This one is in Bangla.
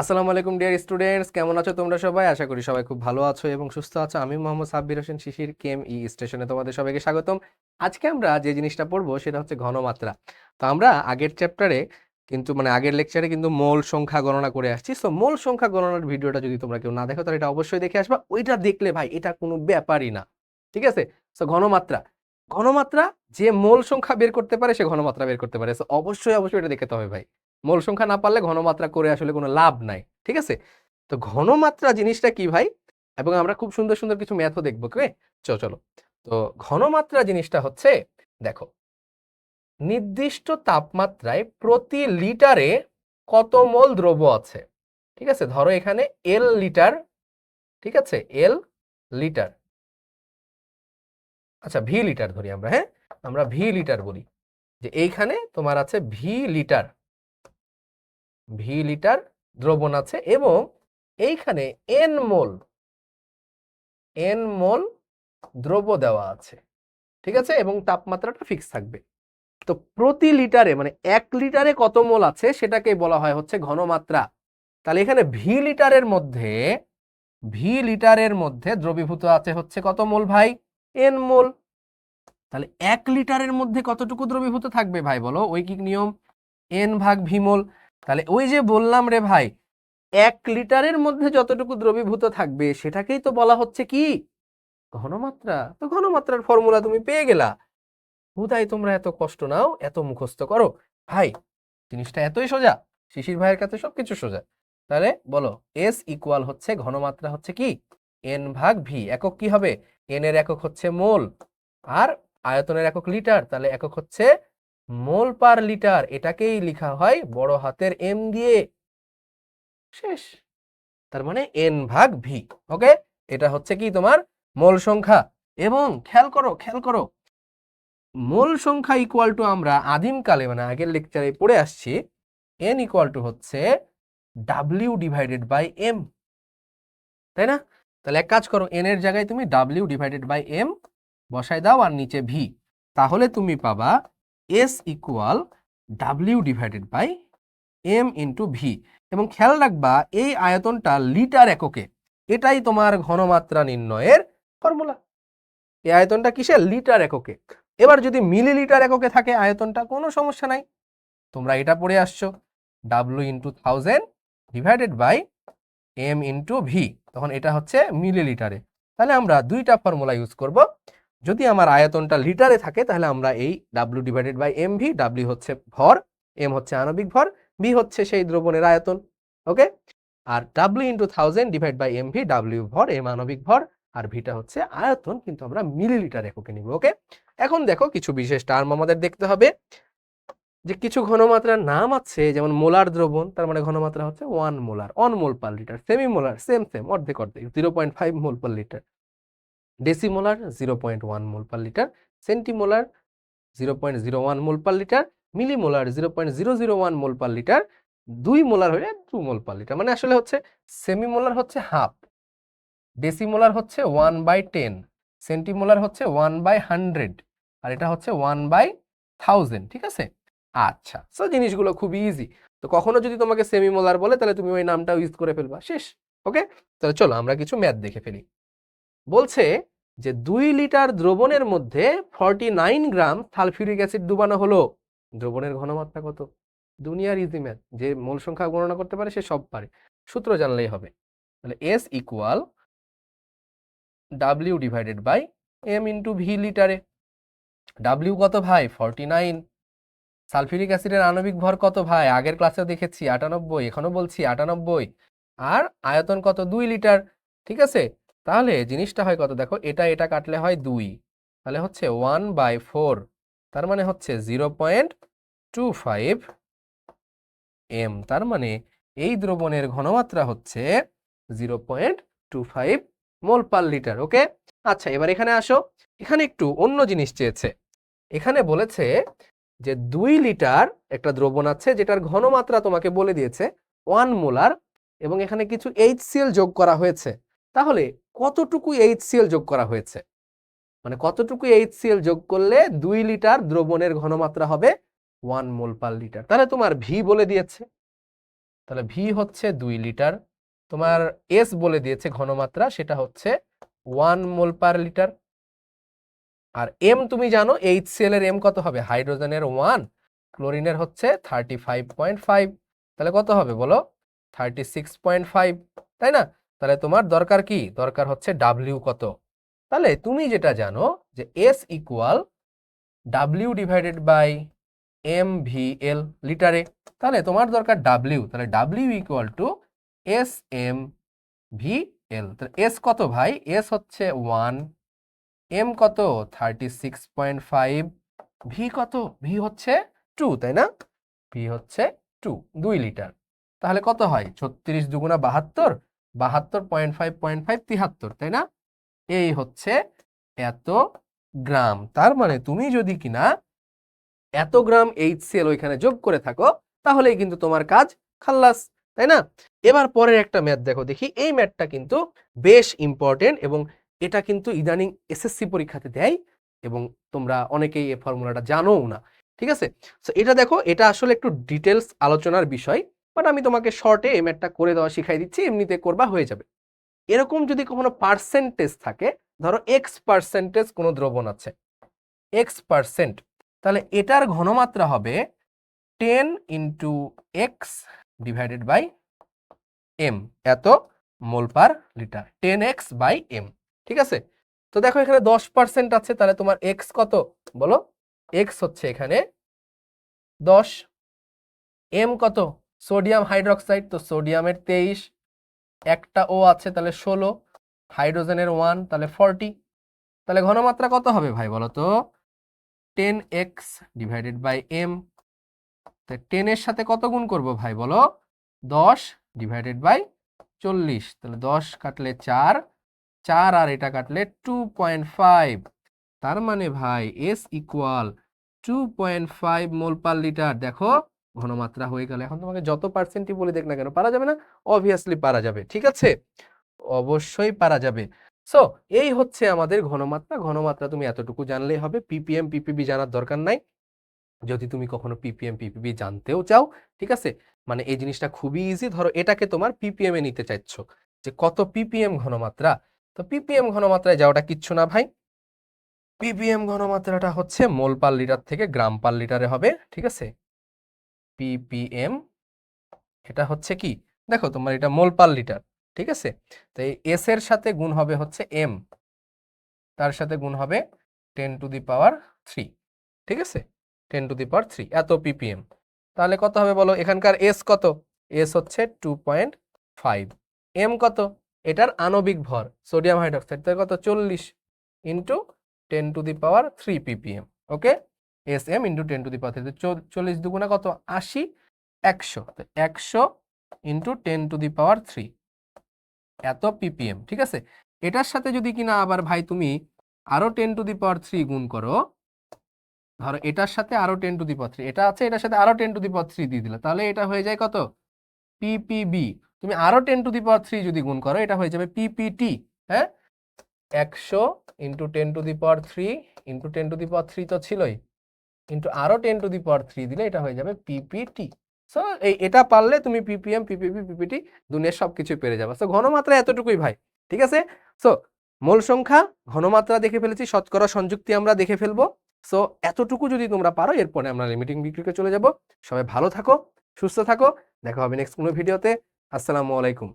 আসসালামু আলাইকুম ডিয়ার স্টুডেন্টস কেমন আছো তোমরা সবাই? আশা করি সবাই খুব ভালো আছো এবং সুস্থ আছো। আমি মোহাম্মদ সাব্বির হোসেন শিশির কেম ই স্টেশনে তোমাদের সবাইকে স্বাগতম। আজকে আমরা যে জিনিসটা পড়ব সেটা হচ্ছে ঘনমাত্রা। তো আমরা আগের চ্যাপ্টারে কিন্তু মানে আগের লেকচারে কিন্তু মোল সংখ্যা গণনা করে আসছি। সো মোল সংখ্যা গণনার ভিডিওটা যদি তোমরা কেউ না দেখো, তাহলে এটা অবশ্যই দেখে আসবা। ওইটা দেখলে ভাই, এটা কোনো ব্যাপারই না। ঠিক আছে? সো ঘনমাত্রা। ঘনমাত্রা যে মোল সংখ্যা বের করতে পারে, সে ঘনমাত্রা বের করতে পারে। সো অবশ্যই অবশ্যই এটা দেখতে হবে ভাই। মোল সংখ্যা না পারলে ঘনমাত্রা করে আসলে কোনো লাভ নাই, ঠিক আছে? তো ঘনমাত্রা জিনিসটা কি ভাই? এবং আমরা খুব সুন্দর সুন্দর কিছু ম্যাথও দেখব কে চলো চলো। তো ঘনমাত্রা জিনিসটা হচ্ছে, দেখো, নির্দিষ্ট তাপমাত্রায় প্রতি লিটারে কত মোল দ্রব্য আছে? ঠিক আছে? ধরো এখানে এল লিটার, ঠিক আছে? L litre. আচ্ছা ভি লিটার ধরি আমরা হ্যাঁ? আমরা ভি লিটার বলি। যে এইখানে তোমার আছে ভি লিটার। ভি লিটার দ্রবণ আছে এবং এইখানে এন মোল এন মোল দ্রব্য দেওয়া আছে, ঠিক আছে? এবং তাপমাত্রাটা ফিক্স থাকবে। তো প্রতি লিটারে মানে এক লিটারে কত মোল আছে সেটাকে বলা হয় হচ্ছে ঘনমাত্রা। তাহলে এখানে ভি লিটারের মধ্যে, ভি লিটারের মধ্যে দ্রবীভূত আছে হচ্ছে কত মোল ভাই? N mole. তাহলে এক লিটারের মধ্যে কতটুকু দ্রবীভূত থাকবে ভাই বলো? ঐকিক নিয়ম, এন ভাগ ভি মোল। তাহলে ওই যে বললাম রে ভাই, এক লিটারের মধ্যে যতটুকু দ্রবীভূত থাকবে সেটাকেই তো বলা হচ্ছে কি? ঘনমাত্রা। তো ঘনমাত্রার ফর্মুলা তুমি পেয়ে গেলা। হুদাই, তোমরা এত কষ্ট নাও, এত মুখস্থ করো। ভাই, জিনিসটা এতই সোজা, শিশির ভাইয়ের কাছে সবকিছু সোজা। তাহলে বলো এস ইকুয়াল হচ্ছে ঘনমাত্রা হচ্ছে কি? এন ভাগ ভি একক কি হবে? এন এর একক হচ্ছে মোল। আর আয়তনের একক লিটার, তাহলে একক হচ্ছে মোল পার লিটার এটাকেই লেখা হয় বড় হাতের এম দিয়ে। শেষ। তার মানে এন ভাগ ভি ওকে এটা হচ্ছে কি তোমার মোল সংখ্যা। এবং খেয়াল করো খেয়াল করো, মোল সংখ্যা ইকুয়াল টু আমরা আদিমকালে মানে আগের লেকচারে পড়ে আসছি এন ইকুয়াল টু হচ্ছে ডাব্লিউ ডিভাইডেড বাই এম তাই না? তাহলে এক কাজ করো এন এর জায়গায় তুমি ডাব্লিউ ডিভাইডেড বাই এম বসাই দাও আর নিচে ভি তাহলে তুমি পাবা S equal W divided by M into V এবং খেয়াল রাখবা, এই আয়তনটা লিটার এককে। এটাই তোমার ঘনমাত্রা নির্ণয়ের ফর্মুলা এই আয়তনটা কিসের? লিটার এককে। এবার যদি মিলিলিটার এককে থাকে, আয়তনটা কোনো সমস্যা নাই। তোমরা এটা পড়ে আসছো। W into thousand divided by M into V তখন এটা হচ্ছে মিলিলিটারে। তাহলে আমরা দুইটা ফর্মুলা ইউজ করব। যদি আমার আয়তনটা লিটারে থাকে, তাহলে আমরা এই W divided by M V W হচ্ছে ভর এম হচ্ছে আণবিক ভর ভি হচ্ছে সেই দ্রবণের আয়তন okay R W into thousand divide by M V W ভর এম আণবিক ভর, আর ভিটা হচ্ছে আয়তন, কিন্তু আমরা মিলিলিটার এককে নিব ওকে এখন দেখো কিছু বিশেষ টার্ম আমাদের দেখতে হবে, যে কিছু ঘনমাত্রার নাম আছে, যেমন মোলার দ্রবণ, তার মানে ঘনমাত্রা হচ্ছে one molar on mole per litre semi molar same same অর্ধেক অর্ধেক zero point five mole per litre decimolar zero point one mole per litre centimolar zero point zero one mole per litre millimolar zero point zero zero one mole per litre দুই মোলার হলে টু মোল পার লিটার মানে আসলে হচ্ছে সেমিমোলার হচ্ছে হাফ ডেসিমোলার হচ্ছে ওয়ান বাই টেন সেন্টিমোলার হচ্ছে ওয়ান বাই হান্ড্রেড আর এটা হচ্ছে ওয়ান বাই থাউজেন্ড ঠিক আছে? আচ্ছা সো জিনিসগুলো খুব ইজি তো কখনো যদি তোমাকে সেমিমোলার বলে, তাহলে তুমি ওই নামটা ইউজ করে ফেলবা। শেষ ওকে তাহলে চলো আমরা কিছু ম্যাথ দেখে ফেলি। বলছে যে দুই লিটার দ্রবণের মধ্যে forty nine gram sulphuric acid ডুবানো হলো। দ্রবণের ঘনমাত্রা কত? দুনিয়ার ইজি ম্যাথ যে মূল সংখ্যা গণনা করতে পারে সে সব পারে। সূত্র জানলেই হবে। তাহলে S equal W divided by M into V লিটারে। ডাব্লিউ কত ভাই? Forty nine. সালফিউরিক অ্যাসিডের আণবিক ভর কত ভাই? আগের ক্লাসেও দেখেছি, আটানব্বই এখনও বলছি আটানব্বই। আর আয়তন কত? দুই লিটার, ঠিক আছে? তাহলে জিনিসটা হয় কত? দেখো, এটা এটা কাটলে হয় দুই। তাহলে হচ্ছে ওয়ান বাই ফোর। তার মানে হচ্ছে zero point two five M. তার মানে এই দ্রবণের ঘনমাত্রা হচ্ছে zero point two five mole per litre, okay? আচ্ছা এবার এখানে আসো। এখানে একটু অন্য জিনিস চেয়েছে। এখানে বলেছে যে দুই লিটার একটা দ্রবণ আছে যেটার ঘনমাত্রা তোমাকে বলে দিয়েছে ওয়ান মোলার এবং এখানে কিছু এইচসিএল যোগ করা হয়েছে। তাহলে কতটুকু এইচসিএল যোগ করা হয়েছে? মানে কতটুকু এইচসিএল যোগ করলে দুই লিটার দ্রবণের ঘনমাত্রা হবে ওয়ান মোল পার লিটার তাহলে তোমার ভি বলে দিয়েছে। তাহলে ভি হচ্ছে দুই লিটার। তোমার এস বলে দিয়েছে ঘনমাত্রা, সেটা হচ্ছে ওয়ান মোল পার লিটার আর এম তুমি জানো এইচ এর এম কত হবে? হাইড্রোজেনের ওয়ান ক্লোরিনের হচ্ছে থার্টি ফাইভ পয়েন্ট ফাইভ তাহলে কত হবে বলো? থার্টি সিক্স পয়েন্ট ফাইভ তাই না? তাহলে তোমার দরকার কি? দরকার হচ্ছে ডাব্লিউ কত? তাহলে তুমি যেটা জানো যে S equal W divided by M V L লিটারে তাহলে তোমার দরকার ডাব্লিউ তাহলে W equal to S M V L তাহলে এস কত ভাই? এস হচ্ছে ওয়ান এম কত? Thirty six point five V কত? ভি হচ্ছে টু তাই না? ভি হচ্ছে টু দুই লিটার তাহলে কত হয়? ছত্রিশ দুগুণা বাহাত্তর বাহাত্তর পয়েন্ট ফাইভ পয়েন্ট ফাইভ তিহাত্তর, তাই না? এই হচ্ছে এত গ্রাম। তার মানে তুমি যদি কিনা এত গ্রাম এইচসিএল ওইখানে যোগ করে থাকো, তাহলেই কিন্তু তোমার কাজ খাল্লাস, তাই না? এবার পরের একটা ম্যাথ দেখো, দেখি। এই ম্যাথটা কিন্তু বেশ ইম্পর্টেন্ট এবং এটা কিন্তু ইদানিং এসএসসি পরীক্ষাতে দেয় এবং তোমরা অনেকেই এই ফর্মুলাটা জানোও না, ঠিক আছে? সো এটা দেখো, এটা আসলে একটু ডিটেলস আলোচনার বিষয়। বাট আমি তোমাকে শর্টে এই করে দেওয়া শিখাই দিচ্ছি, এমনিতে করবা হয়ে যাবে। এরকম যদি কখনো পার্সেন্টেজ থাকে, ধরো এক্স পার্সেন্টেজ কোনো দ্রবণ আছে এক্স পার্সেন্ট তাহলে এটার ঘনমাত্রা হবে ten into X divided by M এত mole per litre ten X by M ঠিক আছে? তো দেখো এখানে দশ পার্সেন্ট আছে, তাহলে তোমার এক্স কত? বলো এক্স হচ্ছে এখানে দশ এম কত? সোডিয়াম হাইড্রক্সাইড, তো সোডিয়ামের তেইশ, একটা ও আছে, তাহলে ষোলো, হাইড্রোজেনের ওয়ান, তাহলে ফর্টি। তাহলে ঘনমাত্রা কত হবে ভাই বলো তো? Ten X divided by M. টেনের সাথে কত গুণ করব ভাই বলো? দশ ডিভাইডেড বাই চল্লিশ। তাহলে দশ কাটলে চার চার আর এটা কাটলে টু পয়েন্ট ফাইভ। তার মানে ভাই S equal two point five mole per litre. দেখো ঘনমাত্রা হয়ে গেল। এখন তোমাকে যত পার্সেন্টই বলে দেখ না কেন, পারা যাবে না? অবভিয়াসলি পারা যাবে, ঠিক আছে? অবশ্যই পারা যাবে। সো এই হচ্ছে আমাদের ঘনমাত্রা। ঘনমাত্রা তুমি এতটুকু জানলেই হবে। পিপিএম পিপিবি জানার দরকার নাই। যদি তুমি কখনো পিপিএম পিপিবি জানতেও চাও, ঠিক আছে? মানে এই জিনিসটা খুবই ইজি ধরো এটাকে তোমার পিপিএম এ নিতে চাইছো, যে কত পিপিএম ঘনমাত্রা? তো পিপিএম ঘনমাত্রায় যাওয়াটা কিচ্ছু না ভাই। পিপিএম ঘনমাত্রাটা হচ্ছে মোল পার লিটার থেকে গ্রাম পার লিটারে হবে, ঠিক আছে? পিপিএম এটা হচ্ছে কি? দেখো তোমার এটা মোল পার লিটার, ঠিক আছে? তো এই এস এর সাথে গুণ হবে হচ্ছে এম তার সাথে গুণ হবে ten to the power three, ঠিক আছে? Ten to the power three, এত পিপিএম তাহলে কত হবে বলো? এখানকার এস কত? এস হচ্ছে টু পয়েন্ট ফাইভ। এম কত? এটার আণবিক ভর, সোডিয়াম হাইড্রক্সাইড তাহলে কত? চল্লিশ into ten to the power three PPM okay? S M into ten to the power three চল্লিশ দুগুণা কত? আশি, একশো। একশো into ten to the power three এত পিপিএম ঠিক আছে? এটার সাথে যদি কিনা আবার ভাই তুমি আরও ten to the power three গুণ করো, ধরো এটার সাথে আরও ten to the power three এটা আছে, এটার সাথে আরও ten to the power three দিয়ে দিলে, তাহলে এটা হয়ে যায় কত? পিপিবি তুমি আরও ten to the power three যদি গুণ করো, এটা হয়ে যাবে পিপিটি হ্যাঁ? একশো into ten to the power three into ten to the power three তো ছিলই। ইন্টু আরও ten to the power three দিলে এটা হয়ে যাবে পিপিটি সো এই, এটা পারলে তুমি পিপিএম পিপিবি পিপিটি দুনিয়ার সব কিছু পেরে যাবে। সো ঘনমাত্রা এতটুকুই ভাই, ঠিক আছে? সো মোল সংখ্যা, ঘনমাত্রা দেখে ফেলেছি, শতকরা সংযুক্তি আমরা দেখে ফেলব। সো এতটুকু যদি তোমরা পারো, এরপরে আমরা লিমিটিং বিক্রিকে চলে যাব। সবাই ভালো থাকো, সুস্থ থাকো। দেখা হবে নেক্সট কোনো ভিডিওতে আসসালামু আলাইকুম।